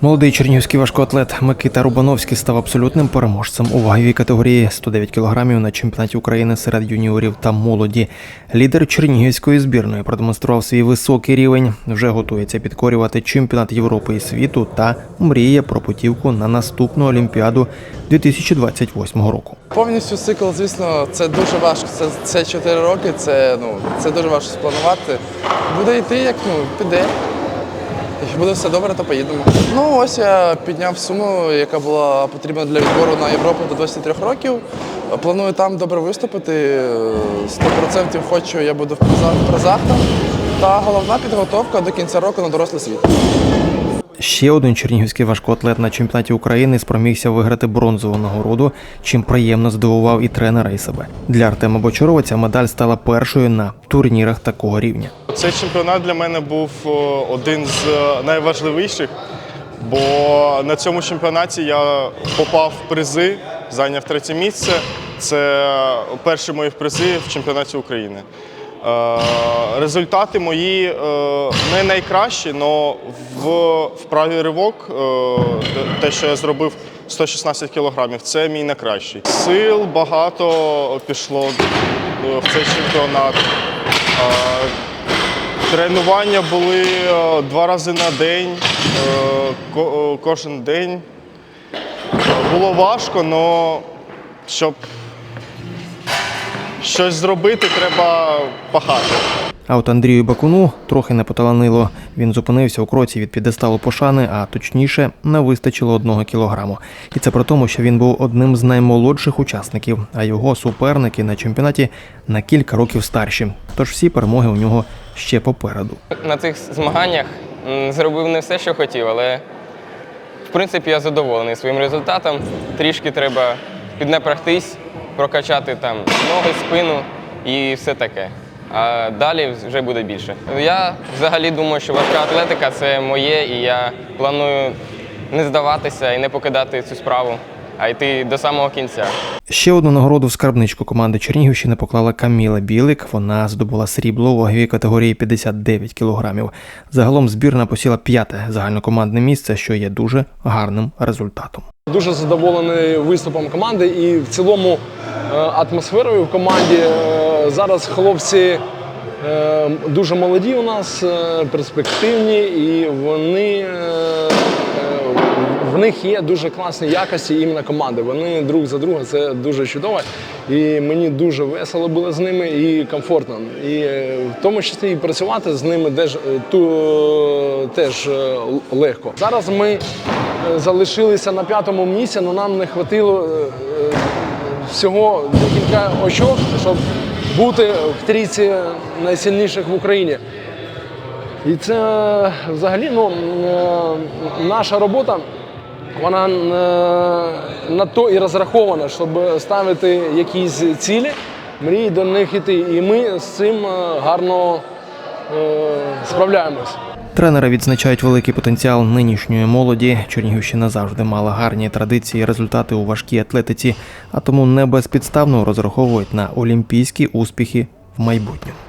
Молодий чернігівський важкоатлет Микита Рубановський став абсолютним переможцем у ваговій категорії 109 кг на чемпіонаті України серед юніорів та молоді. Лідер чернігівської збірної продемонстрував свій високий рівень, вже готується підкорювати чемпіонат Європи і світу та мріє про путівку на наступну Олімпіаду 2028 року. Повністю цикл, звісно, це дуже важко. Це, це 4 роки, це, ну, це дуже важко спланувати. Буде йти, як ну, піде. Якщо буде все добре, то поїдемо. Ну ось я підняв суму, яка була потрібна для відбору на Європу до 23 років. Планую там добре виступити. 100% хочу, я буду в призах. Та головна підготовка до кінця року на дорослий світ. Ще один чернігівський важкоатлет на чемпіонаті України спромігся виграти бронзову нагороду, чим приємно здивував і тренера, і себе. Для Артема Бочарова ця медаль стала першою на турнірах такого рівня. Цей чемпіонат для мене був один з е, найважливіших, бо на цьому чемпіонаті я попав в призи, зайняв третє місце. Це перші мої призи в чемпіонаті України. Е, Результати мої е, не найкращі, але в вправі ривок, е, те- що я зробив 116 кілограмів, це мій найкращий. Сил багато пішло в цей чемпіонат. Тренування були два рази на день, ко- кожен день. Було важко, але щоб щось зробити, треба пахати. А от Андрію Бакуну трохи не поталанило. Він зупинився у кроці від підесталу пошани, а точніше, не вистачило одного кілограму. І це при тому, що він був одним з наймолодших учасників, а його суперники на чемпіонаті на кілька років старші. Тож всі перемоги у нього ще попереду. На цих змаганнях зробив не все, що хотів, але в принципі я задоволений своїм результатом. Трішки треба піднапрягтись, прокачати там ноги, спину і все таке. А далі вже буде більше. Я взагалі думаю, що важка атлетика це моє, і я планую не здаватися і не покидати цю справу, а йти до самого кінця. Ще одну нагороду в скарбничку команди Чернігівщини поклала Каміла Білик. Вона здобула срібло у ваговій категорії 59 кілограмів. Загалом збірна посіла п'яте загальнокомандне місце, що є дуже гарним результатом. Дуже задоволений виступом команди і в цілому атмосферою в команді. Е, Зараз хлопці е, дуже молоді у нас, е, перспективні, і вони е, е, в них є дуже класні якості іменно команди. Вони друг за друга, це дуже чудово. І мені дуже весело було з ними і комфортно. І е, в тому числі і працювати з ними теж, е, ту, теж е, легко. Зараз ми е, залишилися на п'ятому місці, але нам не вистачило всього декілька очок, щоб бути в трійці найсильніших в Україні. І це взагалі ну, е, наша робота, вона е, на то і розрахована, щоб ставити якісь цілі, мрії до них іти. І ми з цим е, гарно справляємось. Тренери відзначають великий потенціал нинішньої молоді. Чернігівщина завжди мала гарні традиції результати у важкій атлетиці, а тому не безпідставно розраховують на олімпійські успіхи в майбутньому.